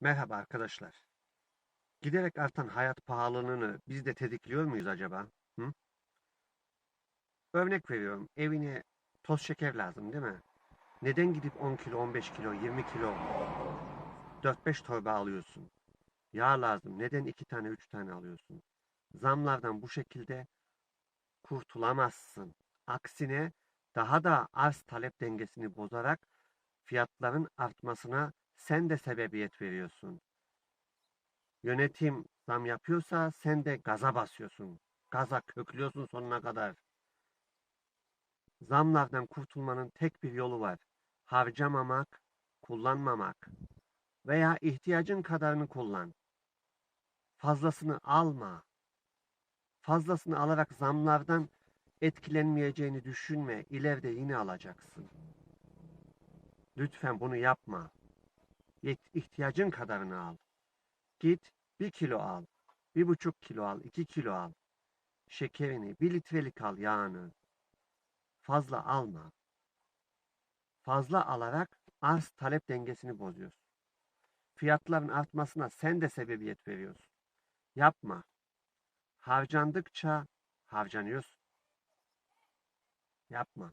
Merhaba arkadaşlar. Giderek artan hayat pahalılığını biz de tetikliyor muyuz acaba? Hı? Örnek veriyorum. Evine toz şeker lazım değil mi? Neden gidip 10 kilo, 15 kilo, 20 kilo, 4-5 torba alıyorsun? Yağ lazım. Neden 2 tane, 3 tane alıyorsun? Zamlardan bu şekilde kurtulamazsın. Aksine daha da arz talep dengesini bozarak fiyatların artmasına sen de sebebiyet veriyorsun. Yönetim zam yapıyorsa sen de gaza basıyorsun. Gaza köklüyorsun sonuna kadar. Zamlardan kurtulmanın tek bir yolu var. Harcamamak, kullanmamak veya ihtiyacın kadarını kullan. Fazlasını alma. Fazlasını alarak zamlardan etkilenmeyeceğini düşünme. İleride yine alacaksın. Lütfen bunu yapma. İhtiyacın kadarını al. Git bir kilo al. Bir buçuk kilo al. iki kilo al. Şekerini, bir litrelik al yağını. Fazla alma. Fazla alarak arz talep dengesini bozuyorsun. Fiyatların artmasına sen de sebebiyet veriyorsun. Yapma. Harcandıkça harcanıyorsun. Yapma.